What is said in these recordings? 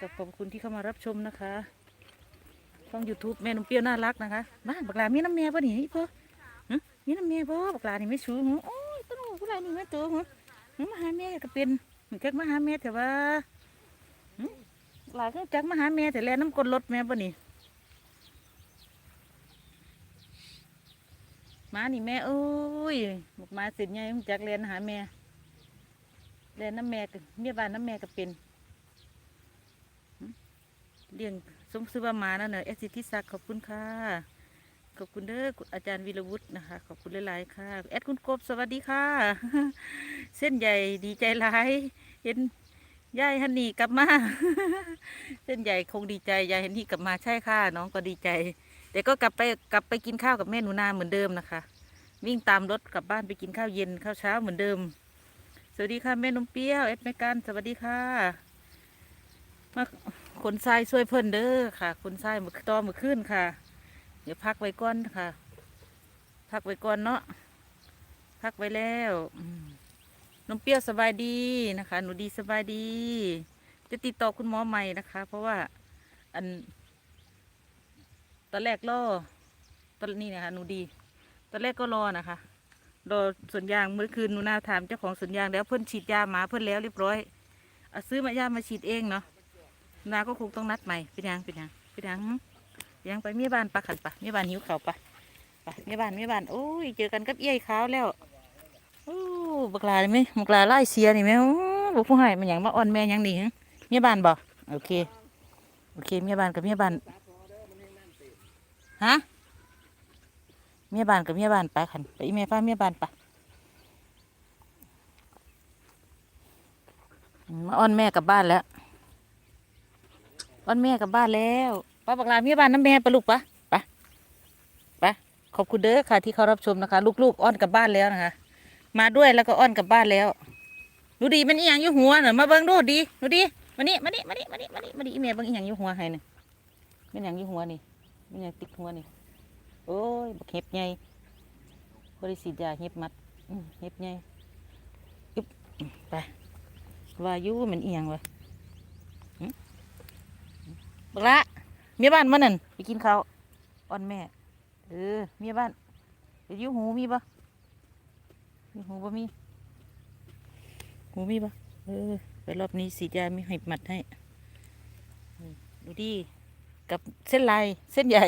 กับขอบคุณที่เข้ามารับชมนะคะช่อง YouTube แม่นมเปรี้ยวน่ารักนะคะบ้าบักลามีน้ำแม่ป่ะนี่เพ่อหึมีน้ำแม่บ่บักลานี่ไม่ชูหึโอ้ยต้นหัวผู้ไรนี่แม่ตัวหึหึมาหาแม่ก็เป็นเหมือนกันมาหาแม่แต่ว่าหลานก็จักมาหาแม่แต่แลน้ำกลนรถแม่ป่ะนี่มานี่แม่โอ้ยบอกมาสร็จไงมึงจักแลนหาแม่แลนน้ำแม่ก็เมียบ้านน้ำแม่ก็เป็น เลี้ยงสมซื้อว่ามานั่นเนอะเอสิทิศักดิ์ขอบคุณค่ะ ขอบคุณเด้ออาจารย์วีรวุฒินะคะ ขอบคุณหลาย ๆ ค่ะ แอดคุณกบสวัสดีค่ะ เส้นใหญ่ดีใจหลาย เห็นยายฮันนี่กลับมา เส้นใหญ่คงดีใจยายฮันนี่กลับมาใช่ค่ะ น้องก็ดีใจ แต่ก็กลับไปกลับไปกินข้าวกับแม่หนูนาเหมือนเดิมนะคะ วิ่งตามรถกลับบ้านไปกินข้าวเย็นข้าวเช้าเหมือนเดิม สวัสดีค่ะแม่นมเปรี้ยวเอ็ดแม่กันสวัสดีค่ะมา ขนทรายช่วยเพิ่นเด้อค่ะขนทรายมือต่อมือขึ้นค่ะ เดี๋ยวพักไว้ก่อนค่ะ พักไว้ก่อนเนาะพักไว้แล้วน้องเปรี้ยวสบายดีนะคะ หนูดีสบายดี จะติดต่อคุณหมอใหม่นะคะ เพราะว่าอันตอนแรกรอตอนนี้นะคะหนูดี ตอนแรกก็รอนะคะรอสวนยางเมื่อคืนหนูนาถามเจ้าของสวนยางแล้วเพิ่นฉีดยาหมาเพิ่นแล้วเรียบร้อยเอาซื้อมายามาฉีดเองเนาะ นาก็คงต้องนัดใหม่เป็นยังเป็นยังเป็นยังยังไปเมียบ้านปะขันปะเมียบ้านหิวเขาปะไปเมียบ้านเมียบ้านโอ้ยเจอกันกับเอี้ยขาวแล้วโอ้บักลาไหมบักลาไล่เสียนี่ไหมโอ้บุกผู้ให้มันหยังมาอ่อนแม่ยังนี่เมียบ้านบ่โอเคโอเคเมียบ้านกับเมียบ้านฮะเมียบ้านกับเมียบ้านไปขันไปอีเมียฟ้าเมียบ้านไปอืมมาอ้อนแม่กลับบ้านแล้ว อ้อนแม่กลับบ้านแล้วป้าบักลาเมียบ้านน้ำแม่ปลูกปะไปไปขอบคุณเด้อค่ะ ที่เขารับชมนะคะ ลูกๆอ้อนกลับบ้านแล้วนะคะ มาด้วยแล้วก็อ้อนกลับบ้านแล้วดูดีมันอีหยังอยู่หัวน่ะมาเบิ่งดูดีดูดีมานี่มานี่มานี่มานี่มานี่มานี่อีเมียเบิ่งอีหยังอยู่หัวให้น่ะเป็นหยังอยู่หัวนี่เป็นหยังติดหัวนี่โอ้ยบักเห็บใหญ่บริสิทธิ์ยาเห็บมัดเห็บใหญ่อึบอืมไปว่าอยู่มันเอียงวะ บักละเมียบ้านมานั่นไปกินข้าวอ่อนแม่ เออเมียบ้านไปอยิ้วหูมีปะมีหูบ่มีหูมีปะเออไปรอบนี้สีดยามีเห็บมัดให้ดูดีกับเส้นลายเส้นใหญ่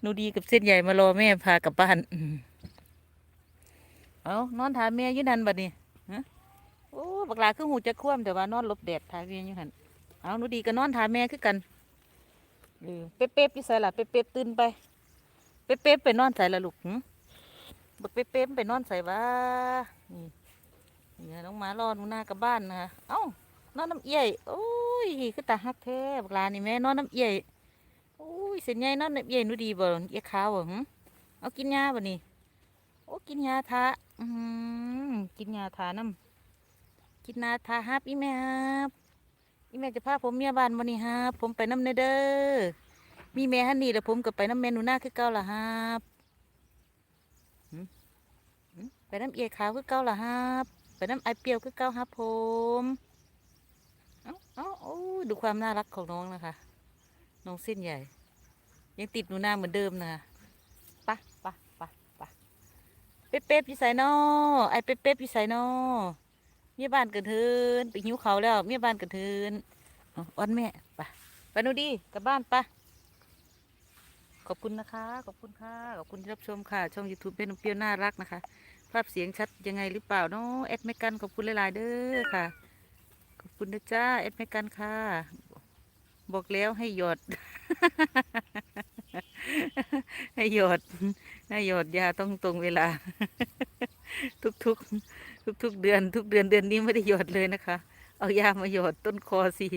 หนูดีกับเส้นใหญ่มารอแม่พากลับบ้าน เอานอนถามแม่ยืนนันบัดนี้ฮะโอ้บักลาคือหูจะคว่ำแต่ว่านอนหลบแดดถามแม่อยู่หัน เอาหนูดีก็นอนถาแม่คือกันเออเป๊ะๆอยู่ใส่ละเป๊ะๆตื่นไป เป๊ะๆไปนอนใส่ละลูกหึบักเป๊ะๆไปนอนใส่ว่านี่นี่น้องหมารอหนูหน้ากับบ้านนะคะเอ้านอนน้ำเอี่ยโอ้ยคือตาฮักแท้บักลานี่แม่นอนน้ำเอี่ยโอ้ยเส้นใหญ่นั่นน่ะใหญ่หนูดีบ่เอี้ยขาวบ่หึเอากินยาบ่นี่โอ้กินยาทาอืมกินยาทาน้ำกินยาทาฮับอีแม่ฮับ อีแม่จะพาผมเมียบ้านบ่นี่ฮับผมไปน้ำเนเด้อมีแม่ฮันนี่แล้วผมก็ไปน้ำแม่หนูนาคือเก่าล่ะฮับหึหึไปน้ำเอี้ยขาวคือเก่าล่ะฮับไปน้ำไอเปียวคือเก่าฮับผมเอ้าเอ้าโอ้ยดูความน่ารักของน้องนะคะ น้องเส้นใหญ่ ยังติดหนูนาเหมือนเดิมนะคะปะปะปะปะเป๊ะเป๊ะพี่ใส่นอไอเป๊ะเป๊ะพี่ใส่นอเมียบ้านกันเทินไปหิวเขาแล้วเมียบ้านกันเทินอ้อนแม่ไปไปนูดีกลับบ้านปะขอบคุณนะคะ ขอบคุณค่ะขอบคุณที่รับชมค่ะ ช่อง YouTube เป็นนมเปรี้ยวน่ารักนะคะ ภาพเสียงชัดยังไงหรือเปล่าเนาะแอดไม่กันขอบคุณหลายๆเด้อค่ะ ขอบคุณนะจ้าแอดไม่กันค่ะ บอกแล้วให้หยด ให้หยดให้หยดยาต้องตรงเวลา ทุกทุกทุกทุกๆเดือน ทุกเดือนเดือนนี้ไม่ได้หยดเลยนะคะ เอายามาหยดต้นคอสิ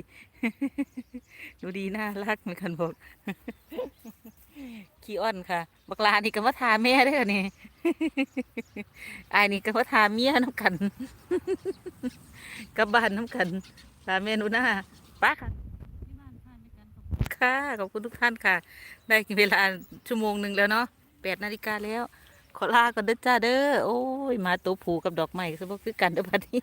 หนูดีน่ารักเหมือนกันบอกขี้อ้อนค่ะ บักลานี่ก็มาทาแม่เด้อนี่อายนี่ก็มาทาเมียน้ำกันกับบ้านน้ำกันทาแม่นูหน้าป้าค่ะค่ะ ขอบคุณทุกท่านค่ะ ได้เวลาชั่วโมงหนึ่งแล้วเนาะแปดนาฬิกาแล้ว ขอลาก่อนเด้อจ้าเด้อโอ้ย มาตัวผูกับดอกไม้สมบูรณ์คือกันเด้อพัดนี้